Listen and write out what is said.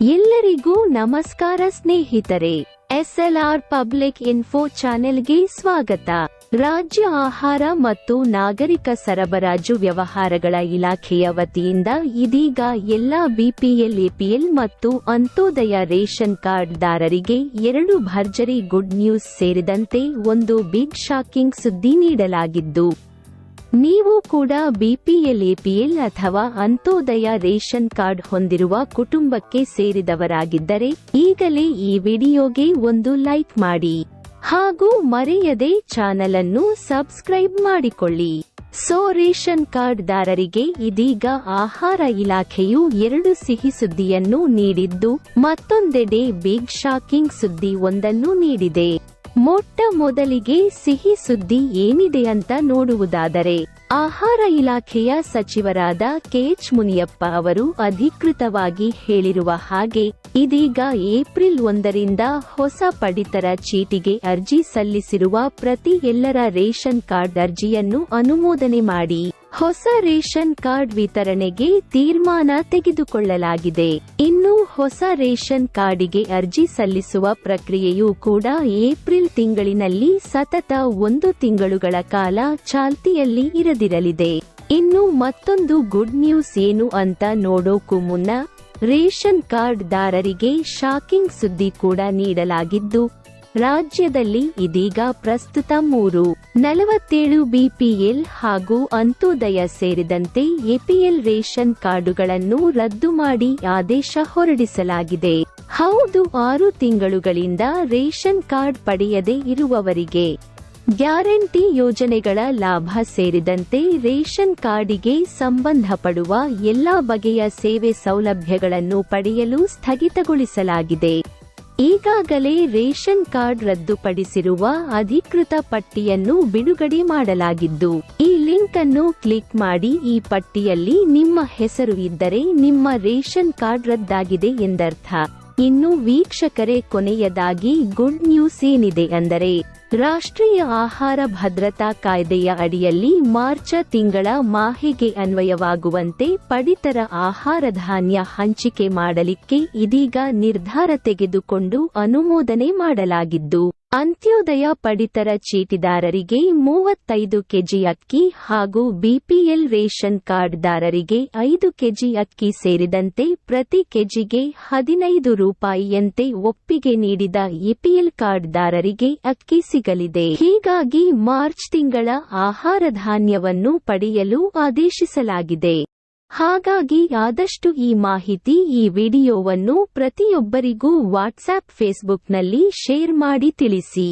ಎಲ್ಲರಿಗೂ ನಮಸ್ಕಾರ ಸ್ನೇಹಿತರೆ, ಎಸ್ಎಲ್ಆರ್ ಪಬ್ಲಿಕ್ ಇನ್ಫೋ ಚಾನೆಲ್ಗೆ ಸ್ವಾಗತ. ರಾಜ್ಯ ಆಹಾರ ಮತ್ತು ನಾಗರಿಕ ಸರಬರಾಜು ವ್ಯವಹಾರಗಳ ಇಲಾಖೆಯ ವತಿಯಿಂದ ಇದೀಗ ಎಲ್ಲಾ ಬಿಪಿಎಲ್, ಎಪಿಎಲ್ ಮತ್ತು ಅಂತ್ಯೋದಯ ರೇಷನ್ ಕಾರ್ಡ್ ದಾರರಿಗೆ ಎರಡು ಭರ್ಜರಿ ಗುಡ್ ನ್ಯೂಸ್ ಸೇರಿದಂತೆ ಒಂದು ಬಿಗ್ ಶಾಕಿಂಗ್ ಸುದ್ದಿ ನೀಡಲಾಗಿದ್ದು ನೀವು ಕೂಡ ಬಿಪಿಎಲ್, ಎಪಿಎಲ್ ಅಥವಾ ಅಂತೋದಯ ರೇಷನ್ ಕಾರ್ಡ್ ಹೊಂದಿರುವ ಕುಟುಂಬಕ್ಕೆ ಸೇರಿದವರಾಗಿದ್ದರೆ ಈಗಲೇ ಈ ವಿಡಿಯೋಗೆ ಒಂದು ಲೈಕ್ ಮಾಡಿ ಹಾಗೂ ಮರೆಯದೆ ಚಾನಲ್ ಅನ್ನು ಸಬ್ಸ್ಕ್ರೈಬ್ ಮಾಡಿಕೊಳ್ಳಿ. ಸೋ, ರೇಷನ್ ಕಾರ್ಡ್ ದಾರರಿಗೆ ಇದೀಗ ಆಹಾರ ಇಲಾಖೆಯು ಎರಡು ಸಿಹಿ ಸುದ್ದಿಯನ್ನು ನೀಡಿದ್ದು ಮತ್ತೊಂದೆಡೆ ಬಿಗ್ ಶಾಕಿಂಗ್ ಸುದ್ದಿ ಒಂದನ್ನು ನೀಡಿದೆ. ಮೊಟ್ಟ ಮೊದಲಿಗೆ ಸಿಹಿ ಸುದ್ದಿ ಏನಿದೆ ಅಂತ ನೋಡುವುದಾದರೆ ಆಹಾರ ಇಲಾಖೆಯ ಸಚಿವರಾದ ಕೆಎಚ್ ಮುನಿಯಪ್ಪ ಅವರು ಅಧಿಕೃತವಾಗಿ ಹೇಳಿರುವ ಹಾಗೆ, ಇದೀಗ ಏಪ್ರಿಲ್ ಒಂದರಿಂದ ಹೊಸ ಪಡಿತರ ಚೀಟಿಗೆ ಅರ್ಜಿ ಸಲ್ಲಿಸಿರುವ ಪ್ರತಿ ಎಲ್ಲರ ರೇಷನ್ ಕಾರ್ಡ್ ಅರ್ಜಿಯನ್ನು ಅನುಮೋದನೆ ಮಾಡಿ, ಹೊಸ ರೇಷನ್ ಕಾರ್ಡ್ ವಿತರಣೆಗೆ ತೀರ್ಮಾನ ತೆಗೆದುಕೊಳ್ಳಲಾಗಿದೆ. ಇನ್ನು ಹೊಸ ರೇಷನ್ ಕಾರ್ಡಿಗೆ ಅರ್ಜಿ ಸಲ್ಲಿಸುವ ಪ್ರಕ್ರಿಯೆಯೂ ಕೂಡ ಏಪ್ರಿಲ್ ತಿಂಗಳಿನಲ್ಲಿ ಸತತ ಒಂದು ತಿಂಗಳುಗಳ ಕಾಲ ಚಾಲ್ತಿಯಲ್ಲಿ ಇರದಿರಲಿದೆ ಇನ್ನು ಮತ್ತೊಂದು ಗುಡ್ ನ್ಯೂಸ್ ಏನು ಅಂತ ನೋಡೋಕು ಮುನ್ನ, ರೇಷನ್ ಕಾರ್ಡ್ ದಾರರಿಗೆ ಶಾಕಿಂಗ್ ಸುದ್ದಿ ಕೂಡ ನೀಡಲಾಗಿದ್ದು, ರಾಜ್ಯದಲ್ಲಿ ಇದೀಗ ಪ್ರಸ್ತುತ ಮೂರು, ನಲವತ್ತೇಳು ಬಿಪಿಎಲ್ ಹಾಗೂ ಅಂತ್ಯೋದಯ ಸೇರಿದಂತೆ ಎಪಿಎಲ್ ರೇಷನ್ ಕಾರ್ಡುಗಳನ್ನು ರದ್ದು ಮಾಡಿ ಆದೇಶ ಹೊರಡಿಸಲಾಗಿದೆ. ಹೌದು, ಆರು ತಿಂಗಳುಗಳಿಂದ ರೇಷನ್ ಕಾರ್ಡ್ ಪಡೆಯದೇ ಇರುವವರಿಗೆ ಗ್ಯಾರಂಟಿ ಯೋಜನೆಗಳ ಲಾಭ ಸೇರಿದಂತೆ ರೇಷನ್ ಕಾರ್ಡಿಗೆ ಸಂಬಂಧಪಡುವ ಎಲ್ಲಾ ಬಗೆಯ ಸೇವೆ ಸೌಲಭ್ಯಗಳನ್ನು ಪಡೆಯಲು ಸ್ಥಗಿತಗೊಳಿಸಲಾಗಿದೆ. ಈಗಾಗಲೇ ರೇಷನ್ ಕಾರ್ಡ್ ರದ್ದುಪಡಿಸಿರುವ ಅಧಿಕೃತ ಪಟ್ಟಿಯನ್ನು ಬಿಡುಗಡೆ ಮಾಡಲಾಗಿದ್ದು, ಈ ಲಿಂಕ್ ಅನ್ನು ಕ್ಲಿಕ್ ಮಾಡಿ ಈ ಪಟ್ಟಿಯಲ್ಲಿ ನಿಮ್ಮ ಹೆಸರು ಇದ್ದರೆ ನಿಮ್ಮ ರೇಷನ್ ಕಾರ್ಡ್ ರದ್ದಾಗಿದೆ ಎಂದರ್ಥ. ಇನ್ನು ವೀಕ್ಷಕರೇ, ಕೊನೆಯದಾಗಿ ಗುಡ್ ನ್ಯೂಸ್ ಏನಿದೆ ಅಂದರೆ, ರಾಷ್ಟ್ರೀಯ ಆಹಾರ ಭದ್ರತಾ ಕಾಯ್ದೆಯ ಅಡಿಯಲ್ಲಿ ಮಾರ್ಚ ತಿಂಗಳ ಮಾಹಿಗೆ ಅನ್ವಯವಾಗುವಂತೆ ಪಡಿತರ ಆಹಾರ ಧಾನ್ಯ ಹಂಚಿಕೆ ಮಾಡಲಿಕ್ಕೆ ಇದೀಗ ನಿರ್ಧಾರ ತೆಗೆದುಕೊಂಡು ಅನುಮೋದನೆ ಮಾಡಲಾಗಿದ್ದು ಅಂತ್ಯೋದಯ ಪಡಿತರ ಚೀಟಿದಾರರಿಗೆ ಮೂವತ್ತೈದು ಕೆಜಿ ಅಕ್ಕಿ ಹಾಗೂ ಬಿಪಿಎಲ್ ರೇಷನ್ ಕಾರ್ಡ್ದಾರರಿಗೆ ಐದು ಕೆಜಿ ಅಕ್ಕಿ ಸೇರಿದಂತೆ ಪ್ರತಿ ಕೆಜಿಗೆ ಹದಿನೈದು ರೂಪಾಯಿಯಂತೆ ಒಪ್ಪಿಗೆ ನೀಡಿದ ಎಪಿಎಲ್ ಕಾರ್ಡ್ದಾರರಿಗೆ ಅಕ್ಕಿ ಸಿಗಲಿದೆ. ಹೀಗಾಗಿ ಮಾರ್ಚ್ ತಿಂಗಳ ಆಹಾರ ಧಾನ್ಯವನ್ನು ಪಡೆಯಲು ಆದೇಶಿಸಲಾಗಿದೆ. ಹಾಗಾಗಿ ಆದಷ್ಟು ಈ ಮಾಹಿತಿ ಈ ವಿಡಿಯೋವನ್ನು ಪ್ರತಿಯೊಬ್ಬರಿಗೂ ವಾಟ್ಸ್ಆಪ್ ಫೇಸ್ಬುಕ್ನಲ್ಲಿ ಶೇರ್ ಮಾಡಿ ತಿಳಿಸಿ.